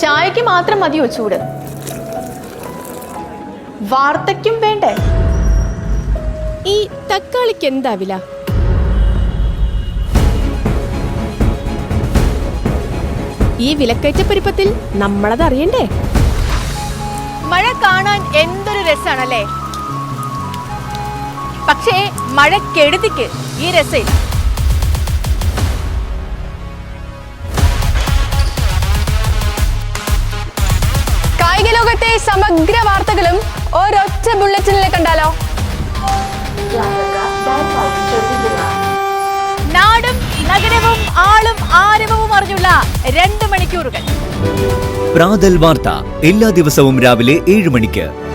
ചായക്ക് മാത്രം മതിയോ ചൂട്? വാർത്തയ്ക്കും വേണ്ടേ? ഈ തക്കാളിക്ക് എന്താ വില? ഈ വിലക്കയറ്റപ്പെരുപ്പത്തിൽ നമ്മളത് അറിയണ്ടേ? മഴ കാണാൻ എന്തൊരു രസാണല്ലേ? പക്ഷേ മഴ കെടുതിക്ക് ഈ രസം സമഗ്ര വാർത്തകളും ഒരൊറ്റ ബുള്ളറ്റിനിൽ കണ്ടാലോ? നാടും നഗരവും ആളും ആരവവും അറിഞ്ഞുള്ള രണ്ട് മണിക്കൂറുകൾ. പ്രാതൽ വാർത്ത എല്ലാ ദിവസവും രാവിലെ ഏഴ് മണിക്ക്.